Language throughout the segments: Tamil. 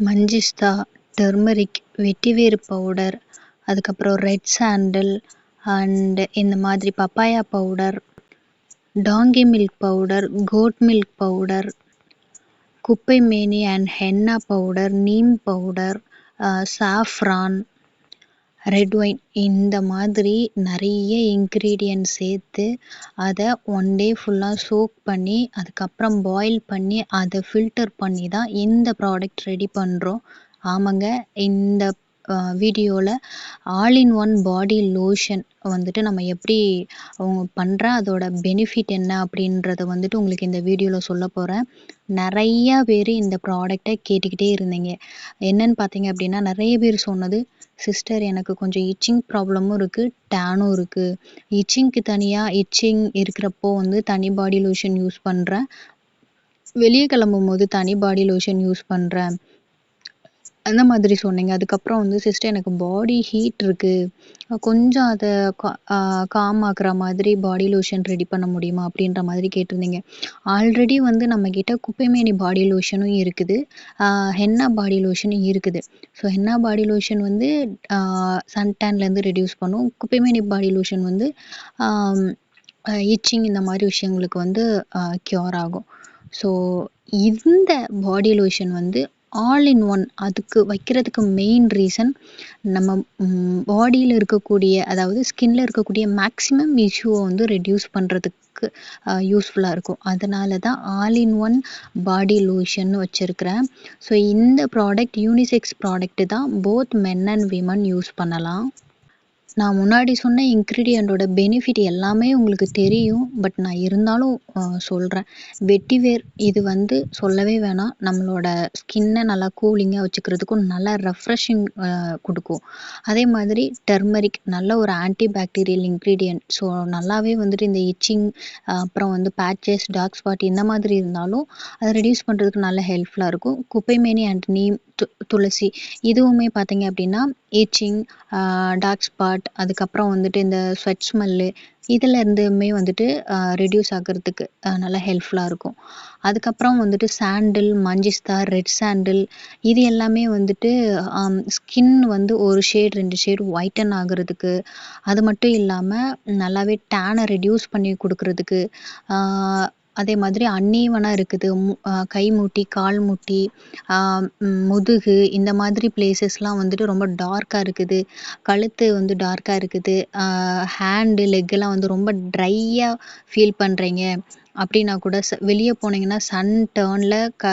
மஞ்சிஸ்தா டர்மரிக் வெட்டிவேர் பவுடர் அதுக்கப்புறம் ரெட் சாண்டில் அண்டு இந்த மாதிரி papaya powder donkey milk powder goat milk powder குப்பை மேனி and henna powder neem powder saffron red wine இந்த மாதிரி நிறைய இன்க்ரீடியன்ட் சேர்த்து அதை ஒன் டே ஃபுல்லாக சோக் பண்ணி அதுக்கப்புறம் பாயில் பண்ணி அதை ஃபில்டர் பண்ணி தான் இந்த ப்ராடக்ட் ரெடி பண்ணுறோம் ஆமாங்க இந்த வீடியோவில் all in one body lotion வந்துட்டு நம்ம எப்படி அவங்க பண்ணுற அதோட பெனிஃபிட் என்ன அப்படின்றத வந்துட்டு உங்களுக்கு இந்த வீடியோவில் சொல்ல போகிறேன் நிறையா பேர் இந்த ப்ராடக்டை கேட்டுக்கிட்டே இருந்தீங்க. என்னன்னு பார்த்தீங்க அப்படின்னா நிறைய பேர் சொன்னது சிஸ்டர் எனக்கு கொஞ்சம் இச்சிங் ப்ராப்ளமும் இருக்குது டேனும் இருக்குது இச்சிங்க்கு தனியாக இச்சிங் இருக்கிறப்போ வந்து தனி பாடி லோஷன் யூஸ் பண்ணுறேன் வெளியே கிளம்பும் போது தனி பாடி லோஷன் யூஸ் பண்ணுறேன் அந்த மாதிரி சொன்னீங்க. அதுக்கப்புறம் வந்து சிஸ்டர் எனக்கு பாடி ஹீட் இருக்குது கொஞ்சம் அதை காம் ஆக்குற மாதிரி பாடி லோஷன் ரெடி பண்ண முடியுமா? அப்படின்ற மாதிரி கேட்டிருந்தீங்க. ஆல்ரெடி வந்து நம்மக்கிட்ட குப்பைமேனி பாடி லோஷனும் இருக்குது. ஹென்னா பாடி லோஷனும் இருக்குது. ஸோ ஹென்னா பாடி லோஷன் வந்து சன்டேன்லேருந்து ரெடியூஸ் பண்ணும். குப்பைமேனி பாடி லோஷன் வந்து இச்சிங் இந்த மாதிரி விஷயங்களுக்கு வந்து க்யூர் ஆகும். ஸோ இந்த பாடி லோஷன் வந்து ஆல் இன் ஒன் அதுக்கு வைக்கிறதுக்கு மெயின் ரீசன் நம்ம பாடியில் இருக்கக்கூடிய அதாவது ஸ்கின்ல இருக்கக்கூடிய மேக்ஸிமம் இஷ்யூவை வந்து ரெடியூஸ் பண்ணுறதுக்கு யூஸ்ஃபுல்லாக இருக்கும். அதனால தான் all in one body lotion வச்சுருக்கிறேன். ஸோ இந்த ப்ராடக்ட் யூனிசெக்ஸ் ப்ராடக்ட்டு தான் both men and women use பண்ணலாம். நான் முன்னாடி சொன்ன இன்க்ரீடியண்ட்டோட பெனிஃபிட் எல்லாமே உங்களுக்கு தெரியும். பட் நான் இருந்தாலும் சொல்கிறேன் வெட்டிவேர் இது வந்து சொல்லவே வேணாம். நம்மளோட ஸ்கின்னை நல்லா கூலிங்காக வச்சுக்கிறதுக்கும் நல்லா ரெஃப்ரெஷிங் கொடுக்கும். அதே மாதிரி டர்மரிக் நல்ல ஒரு ஆன்டி பாக்டீரியல் இன்க்ரீடியன்ட் ஸோ நல்லாவே வந்துட்டு இந்த இச்சிங் அப்புறம் வந்து பேச்சஸ் டார்க் ஸ்பாட் இந்த மாதிரி இருந்தாலும் அதை ரெடியூஸ் பண்ணுறதுக்கு நல்ல ஹெல்ப்ஃபுல்லாக இருக்கும். குப்பைமேனி அண்ட் நீம் து துளசி. இதுவுமே பார்த்தீங்க அப்படின்னா ஈச்சிங் டார்க் ஸ்பாட் அதுக்கப்புறம் வந்துட்டு இந்த ஸ்வெட் ஸ்மெல்லு இதில் இருந்துமே வந்துட்டு ரெடியூஸ் ஆகிறதுக்கு நல்லா ஹெல்ப்ஃபுல்லாக இருக்கும். அதுக்கப்புறம் வந்துட்டு சாண்டில் மஞ்சிஸ்தா ரெட் சாண்டில் இது எல்லாமே வந்துட்டு ஸ்கின் வந்து ஒரு ஷேட் ரெண்டு ஷேட் ஒயிட்டன் ஆகிறதுக்கு அது மட்டும் இல்லாமல் நல்லாவே டேனை ரெடியூஸ் பண்ணி கொடுக்குறதுக்கு அதே மாதிரி அன்னீவனாக இருக்குது. கை மூட்டி கால் மூட்டி முதுகு இந்த மாதிரி பிளேசஸ்லாம் வந்துட்டு ரொம்ப டார்க்காக இருக்குது. கழுத்து வந்து டார்க்காக இருக்குது. ஹேண்டு லெக்கெல்லாம் வந்து ரொம்ப ட்ரையாக ஃபீல் பண்ணுறீங்க அப்படின்னா கூட ச வெளியே போனீங்கன்னா சன் டேர்னில் க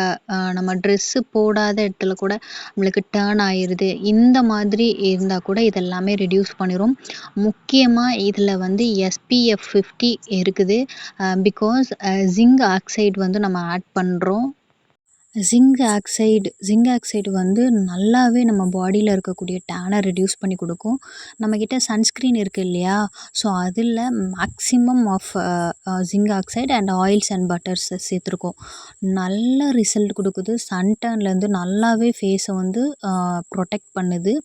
நம்ம ட்ரெஸ்ஸு போடாத இடத்துல கூட நம்மளுக்கு டேர்ன் ஆயிடுது இந்த மாதிரி இருந்தால் கூட இதெல்லாமே ரெடியூஸ் பண்ணிடும் முக்கியமாக இதில் வந்து எஸ்பிஎஃப் ஃபிஃப்டி இருக்குது. பிகாஸ் ஜிங்க் ஆக்சைடு வந்து நம்ம ஆட் பண்ணுறோம் ஜிங்க் ஆக்சைடு ஜிங்க் ஆக்சைடு வந்து நல்லாவே நம்ம பாடியில் இருக்கக்கூடிய டேனை ரெடியூஸ் பண்ணி கொடுக்கும். நம்மக்கிட்ட சன்ஸ்க்ரீன் இருக்குது இல்லையா? ஸோ அதில் maximum of zinc oxide and oils and butters சேர்த்துருக்கோம். நல்ல ரிசல்ட் கொடுக்குது. சன்டன்லேருந்து நல்லாவே ஃபேஸை வந்து ப்ரொடெக்ட் பண்ணுது.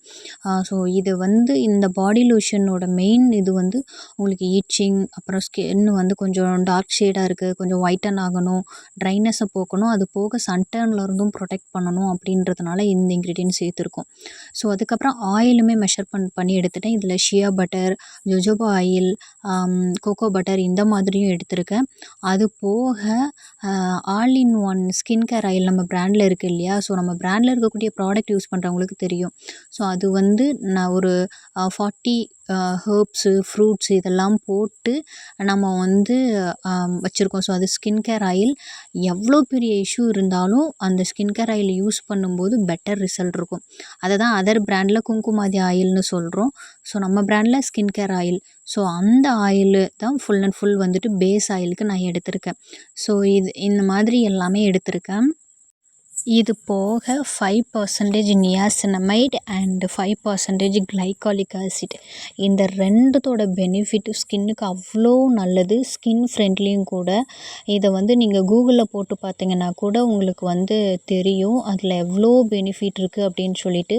ஸோ இது வந்து இந்த பாடி லோஷனோட மெயின் இது வந்து உங்களுக்கு ஈச்சிங் அப்புறம் ஸ்கின் வந்து கொஞ்சம் டார்க் ஷேடாக இருக்குது கொஞ்சம் ஒயிட்டன் ஆகணும் ட்ரைனஸை போக்கணும். அது போக சன்டர் இருந்தும் ப்ரொடெக்ட் பண்ணணும் அப்படின்றதுனால இந்த இன்க்ரீடியன்ட் சேர்த்துருக்கோம். ஸோ அதுக்கப்புறம் ஆயிலுமே மெஷர் பண் பண்ணி எடுத்துட்டேன். இதில் shea butter jojoba oil cocoa butter இந்த மாதிரியும் எடுத்திருக்கேன். அது போக all in one skin care oil நம்ம ப்ராண்டில் இருக்குது இல்லையா? ஸோ நம்ம ப்ராண்டில் இருக்கக்கூடிய ப்ராடக்ட் யூஸ் பண்ணுறவங்களுக்கு தெரியும். ஸோ அது வந்து நான் ஒரு uh, ஃபார்ட்டி ஹேர்ப்ஸு ஃப்ரூட்ஸ் இதெல்லாம் போட்டு நம்ம வந்து வச்சுருக்கோம். ஸோ அது ஸ்கின் கேர் ஆயில் எவ்வளோ பெரிய இஷ்யூ இருந்தாலும் அந்த ஸ்கின் கேர் ஆயில் யூஸ் பண்ணும்போது பெட்டர் ரிசல்ட் இருக்கும். அதை தான் அதர் பிராண்டில் குங்குமாதி ஆயில்னு சொல்கிறோம் ஸோ நம்ம பிராண்டில் ஸ்கின் கேர் ஆயில் ஸோ அந்த ஆயிலு தான் ஃபுல் அண்ட் ஃபுல் வந்துட்டு பேஸ் ஆயிலுக்கு நான் எடுத்திருக்கேன். ஸோ இது இந்த மாதிரி எல்லாமே எடுத்திருக்கேன். இது போக five percentage niacinamide and five percentage glycolic acid இந்த ரெண்டுத்தோட பெனிஃபிட் ஸ்கின்னுக்கு அவ்வளோ நல்லது. ஸ்கின் ஃப்ரெண்ட்லியும் கூட. இதை வந்து நீங்கள் கூகுளில் போட்டு பார்த்தீங்கன்னா கூட உங்களுக்கு வந்து தெரியும். அதில் எவ்வளோ பெனிஃபிட் இருக்குது அப்படின்னு சொல்லிட்டு.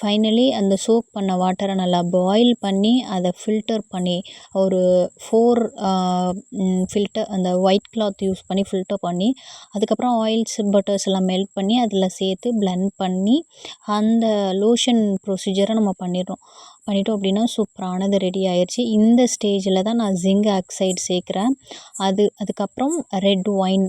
ஃபைனலி அந்த சோக் பண்ண வாட்டரை நல்லா பாயில் பண்ணி அதை ஃபில்டர் பண்ணி ஒரு ஃபோர் ஃபில்டர் அந்த ஒயிட் கிளாத் யூஸ் பண்ணி ஃபில்டர் பண்ணி அதுக்கப்புறம் ஆயில்ஸ் பட்டர்ஸ் எல்லாம் மெல்ட் பண்ணி அதில் சேர்த்து பிளெண்ட் பண்ணி அந்த லோஷன் ப்ரொசீஜரை நம்ம பண்ணிடுறோம். பண்ணிட்டோம் அப்படின்னா சூப்பரானது ரெடி ஆயிடுச்சு இந்த ஸ்டேஜில் தான் நான் ஜிங்க் ஆக்சைடு சேர்க்குறேன். அது அதுக்கப்புறம் ரெட் ஒயின்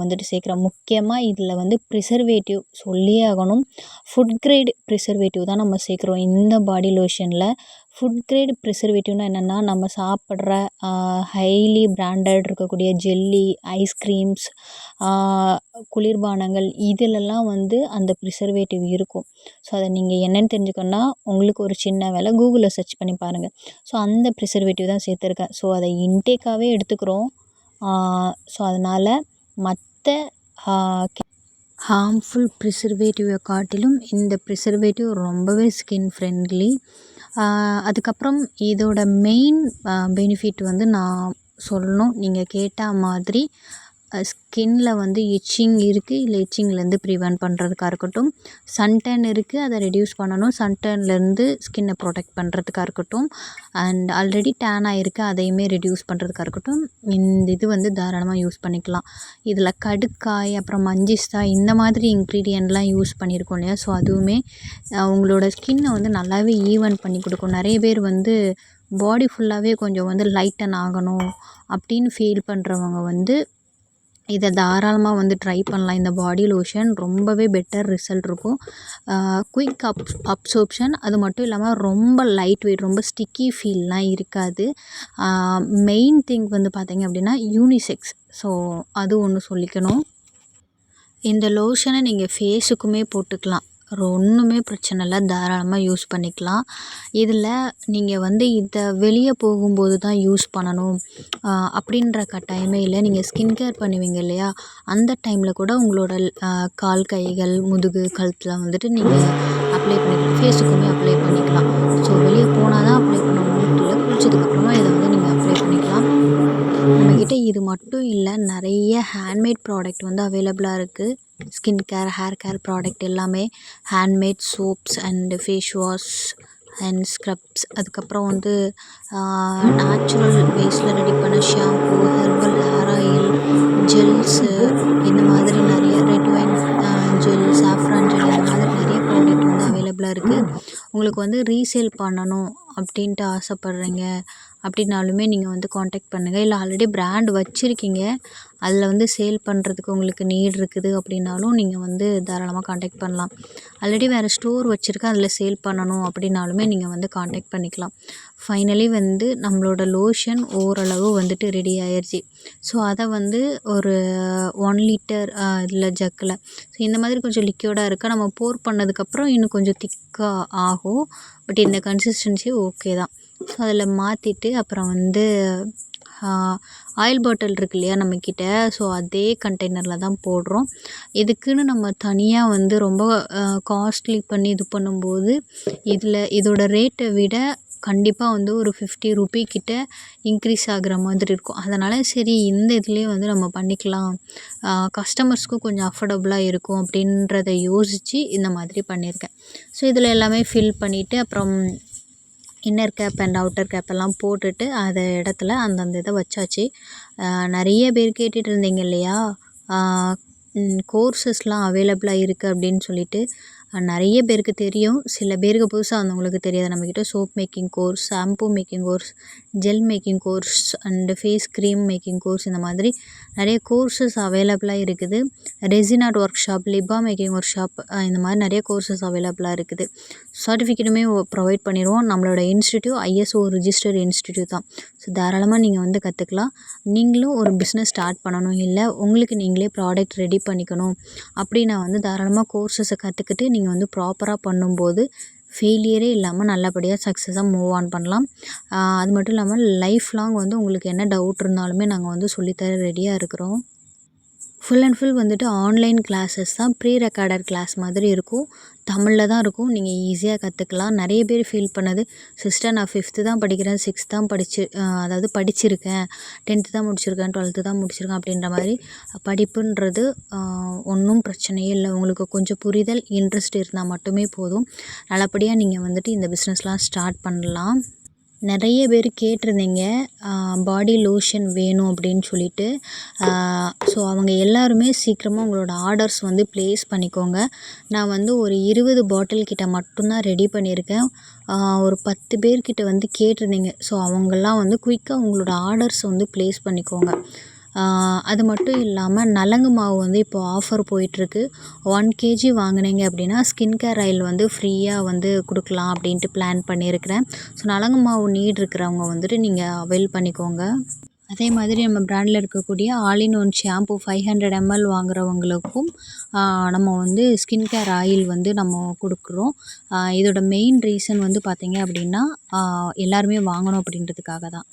வந்துட்டு சேர்க்குறேன். முக்கியமாக இதில் வந்து ப்ரிசர்வேட்டிவ் சொல்லியே ஆகணும். ஃபுட் கிரேட் ப்ரிசர்வேட்டிவ் தான் நம்ம சேர்க்குறோம். இந்த பாடி லோஷனில் ஃபுட் கிரேட் ப்ரிசர்வேட்டிவ்னால் என்னென்னா நம்ம சாப்பிட்ற ஹைலி பிராண்டட் இருக்கக்கூடிய ஜெல்லி ஐஸ்கிரீம்ஸ் குளிர்பானங்கள் இதிலெல்லாம் வந்து அந்த ப்ரிசர்வேட்டிவ் இருக்கும். ஸோ அதை நீங்கள் என்னென்னு தெரிஞ்சுக்கணுன்னா உங்களுக்கு ஒரு சின்ன வேலை கூகுளில் சர்ச் பண்ணி பாருங்கள் ஸோ அந்த ப்ரிசர்வேட்டிவ் தான் சேர்த்துருக்கேன். ஸோ அதை இன்டேக்காகவே எடுத்துக்கிறோம். ஸோ அதனால் மற்ற ஹார்ம்ஃபுல் ப்ரிசர்வேட்டிவை காட்டிலும் இந்த ப்ரிசர்வேட்டிவ் ரொம்பவே ஸ்கின் ஃப்ரெண்ட்லி அதுக்கப்புறம் இதோட மெயின் பெனிஃபிட் வந்து நான் சொல்லணும். நீங்கள் கேட்ட மாதிரி ஸ்கின்ல வந்து இச்சிங் இருக்குது இல்லை இச்சிங்லேருந்து ப்ரிவென்ட் பண்ணுறதுக்கா இருக்கட்டும். சன்டேன் இருக்குது அதை ரெடியூஸ் பண்ணணும். சன்டேன்லேருந்து ஸ்கின்னை ப்ரொடெக்ட் பண்ணுறதுக்கா இருக்கட்டும். அண்ட் ஆல்ரெடி டேன் ஆகிருக்கு அதையுமே ரெடியூஸ் பண்ணுறதுக்கா இருக்கட்டும். இந்த இது வந்து தாராளமாக யூஸ் பண்ணிக்கலாம். இதில் கடுக்காய் அப்புறம் மஞ்சிஸ்தா இந்த மாதிரி இன்க்ரீடியன்ட்லாம் யூஸ் பண்ணியிருக்கோம் இல்லையா? ஸோ அதுவுமே உங்களோட ஸ்கின்னை வந்து நல்லாவே ஈவன் பண்ணி கொடுக்கும். நிறைய பேர் வந்து பாடி ஃபுல்லாகவே கொஞ்சம் வந்து லைட்டன் ஆகணும் அப்படின்னு ஃபீல் பண்ணுறவங்க வந்து இதை தாராளமாக வந்து ட்ரை பண்ணலாம். இந்த பாடி லோஷன் ரொம்பவே பெட்டர் ரிசல்ட் இருக்கும். குயிக் அப் அப்சோர்ப்ஷன் அது மட்டும் இல்லாமல் ரொம்ப லைட் வெயிட் ரொம்ப ஸ்டிக்கி ஃபீல்லாம் இருக்காது. மெயின் திங் வந்து பார்த்திங்க அப்படின்னா யூனிசெக்ஸ் ஸோ அது ஒன்று சொல்லிக்கணும். இந்த லோஷனை நீங்கள் ஃபேஸுக்குமே போட்டுக்கலாம். ஒன்றுமே பிரச்சனை இல்லை. தாராளமாக யூஸ் பண்ணிக்கலாம். இதில் நீங்கள் வந்து இதை வெளியே போகும்போது தான் யூஸ் பண்ணணும். அப்படின்ற கட்டாயமே இல்லை. நீங்கள் ஸ்கின் கேர் பண்ணுவீங்க இல்லையா? அந்த டைமில் கூட உங்களோட கால் கைகள் முதுகு கழுத்தில் வந்துட்டு நீங்கள் அப்ளை பண்ணிக்கலாம். ஃபேஸுக்குமே அப்ளை பண்ணிக்கலாம். ஸோ வெளியே போனால் தான் அப்ளை பண்ணணும் இல்லை குளிச்சதுக்கப்புறமா இதை வந்து நீங்கள் அப்ளை பண்ணிக்கலாம். நம்மக்கிட்ட இது மட்டும் இல்லை. நிறைய ஹேண்ட்மேட் ப்ராடக்ட் வந்து அவைலபிளாக இருக்குது skin care hair care product எல்லாமே handmade soaps and face wash and scrubs அதுக்கப்புறம் வந்து நேச்சுரல் வேஸில் ரெடி பண்ண shampoo herbal hair oil gels இந்த மாதிரி நிறைய red wine gel saffron gel இந்த மாதிரி நிறைய ப்ராடக்ட் வந்து அவைலபிளாக இருக்குது உங்களுக்கு வந்து ரீசேல் பண்ணணும் அப்படின்ட்டு ஆசைப்பட்றீங்க. அப்படின்னாலுமே நீங்கள் வந்து காண்டாக்ட் பண்ணுங்கள் இல்லை ஆல்ரெடி ப்ராண்ட் வச்சுருக்கீங்க. அதில் வந்து சேல் பண்ணுறதுக்கு உங்களுக்கு நீட் இருக்குது அப்படின்னாலும் நீங்கள் வந்து தாராளமாக காண்டாக்ட் பண்ணலாம். ஆல்ரெடி வேறு ஸ்டோர் வச்சுருக்கேன் அதில் சேல் பண்ணணும் அப்படின்னாலுமே நீங்கள் வந்து காண்டாக்ட் பண்ணிக்கலாம். ஃபைனலி வந்து நம்மளோட லோஷன் ஓரளவு வந்துட்டு ரெடி ஆயிடுச்சு ஸோ அதை வந்து ஒரு ஒன் லிட்டர் இதில் ஜக்கில் ஸோ இந்த மாதிரி கொஞ்சம் லிக்யூடாக இருக்கா? நம்ம போர் பண்ணதுக்கப்புறம் இன்னும் கொஞ்சம் திக்காக ஆகும். பட் இந்த கன்சிஸ்டன்சி ஓகே தான். ஸோ அதில் மாற்றிட்டு அப்புறம் வந்து ஆயில் பாட்டில் இருக்கு இல்லையா நம்மக்கிட்ட ஸோ அதே கண்டெய்னரில் தான் போடுறோம். இதுக்குன்னு நம்ம தனியாக வந்து ரொம்ப காஸ்ட்லி பண்ணி இது பண்ணும்போது இதில் இதோட ரேட்டை விட கண்டிப்பாக வந்து ஒரு ஃபிஃப்டி ருபி கிட்ட இன்க்ரீஸ் ஆகிற மாதிரி இருக்கும். அதனால் சரி இந்த இதுலேயே வந்து நம்ம பண்ணிக்கலாம். கஸ்டமர்ஸ்க்கும் கொஞ்சம் அஃபோர்டபுளாக இருக்கும் அப்படின்றத யோசித்து இந்த மாதிரி பண்ணியிருக்கேன். ஸோ இதில் எல்லாமே ஃபில் பண்ணிவிட்டு அப்புறம் inner cap and outer cap எல்லாம் போட்டுட்டு அதை இடத்துல அந்தந்த இதை வச்சாச்சு. நிறைய பேர் கேட்டுட்டு இருந்தீங்க இல்லையா? கோர்சஸ்லாம் அவைலபிளாக இருக்குது அப்படின்னு சொல்லிட்டு. நிறைய பேருக்கு தெரியும். சில பேருக்கு புதுசாக வந்தவங்களுக்கு தெரியாது. நம்மக்கிட்ட soap making course shampoo making course gel making course and face cream making course இந்த மாதிரி நிறைய கோர்சஸ் அவைலபிளாக இருக்குது. ரெசினாட் ஒர்க் ஷாப் லிபா மேக்கிங் ஒர்க் ஷாப் இந்த மாதிரி நிறைய கோர்சஸ் அவைலபிளாக இருக்குது. சர்டிஃபிகேட்டுமே ப்ரொவைட் பண்ணிடுவோம். நம்மளோட இன்ஸ்டியூட் ஐஎஸ்ஓ ரிஜிஸ்டர்ட் இன்ஸ்டியூட் தான். ஸோ தாராளமாக நீங்கள் வந்து கற்றுக்கலாம் நீங்களும் ஒரு பிஸ்னஸ் ஸ்டார்ட் பண்ணணும். இல்லை உங்களுக்கு நீங்களே ப்ராடக்ட் ரெடி பண்ணிக்கணும். அப்படின்னா வந்து தாராளமாக கோர்சஸை கற்றுக்கிட்டு நீங்கள் நீங்கள் வந்து ப்ராப்பராக பண்ணும்போது ஃபெயிலியரே இல்லாமல் நல்லபடியாக சக்ஸஸாக மூவ் ஆன் பண்ணலாம். அது மட்டும் இல்லாமல் லைஃப் லாங் வந்து உங்களுக்கு என்ன டவுட் இருந்தாலுமே நாங்கள் வந்து சொல்லித்தர ரெடியாக இருக்கிறோம். ஃபுல் அண்ட் ஃபுல் வந்துட்டு ஆன்லைன் கிளாஸஸ் தான் ப்ரீ ரெக்கார்டட் கிளாஸ் மாதிரி இருக்கும். தமிழில் தான் இருக்கும். நீங்கள் ஈஸியாக கற்றுக்கலாம் நிறைய பேர் ஃபீல் பண்ணது சிஸ்டர் நான் ஃபிஃப்த்து தான் படிக்கிறேன் சிக்ஸ்த் தான் படிச்சு அதாவது படிச்சிருக்கேன். டென்த்து தான் முடிச்சிருக்கேன் டுவெல்த்து தான் முடிச்சிருக்கேன் அப்படின்ற மாதிரி படிப்புன்றது ஒன்றும் பிரச்சனையே இல்லை. உங்களுக்கு கொஞ்சம் புரிதல் இன்ட்ரெஸ்ட் இருந்தால் மட்டுமே போதும். நல்லபடியாக நீங்கள் வந்துட்டு இந்த பிஸ்னஸ்லாம் ஸ்டார்ட் பண்ணலாம். நிறைய பேர் கேட்டிருந்தீங்க பாடி லோஷன் வேணும் அப்படின்னு சொல்லிட்டு. ஸோ அவங்க எல்லாருமே சீக்கிரமாக உங்களோட ஆர்டர்ஸ் வந்து ப்ளேஸ் பண்ணிக்கோங்க. நான் வந்து ஒரு இருபது பாட்டில் கிட்ட மட்டும்தான் ரெடி பண்ணியிருக்கேன். ஒரு பத்து பேர்கிட்ட வந்து கேட்டிருந்தீங்க. ஸோ அவங்கெல்லாம் வந்து குயிக்காக உங்களோட ஆர்டர்ஸ் வந்து ப்ளேஸ் பண்ணிக்கோங்க. அது மட்டும் இல்லாமல் நலங்கு மாவு வந்து இப்போது ஆஃபர் போயிட்டுருக்கு. ஒன் கேஜி வாங்கினீங்க அப்படின்னா ஸ்கின் கேர் ஆயில் வந்து ஃப்ரீயாக வந்து கொடுக்கலாம் அப்படின்ட்டு பிளான் பண்ணியிருக்கிறேன். ஸோ நலங்கு மாவு நீட் இருக்கிறவங்க வந்துட்டு நீங்கள் அவைல் பண்ணிக்கோங்க. அதே மாதிரி நம்ம ப்ராண்டில் இருக்கக்கூடிய all in one shampoo five hundred ML வாங்குறவங்களுக்கும் நம்ம வந்து ஸ்கின் கேர் ஆயில் வந்து நம்ம கொடுக்குறோம். இதோட மெயின் ரீசன் வந்து பார்த்திங்க அப்படின்னா எல்லாருமே வாங்கணும் அப்படின்றதுக்காக தான்.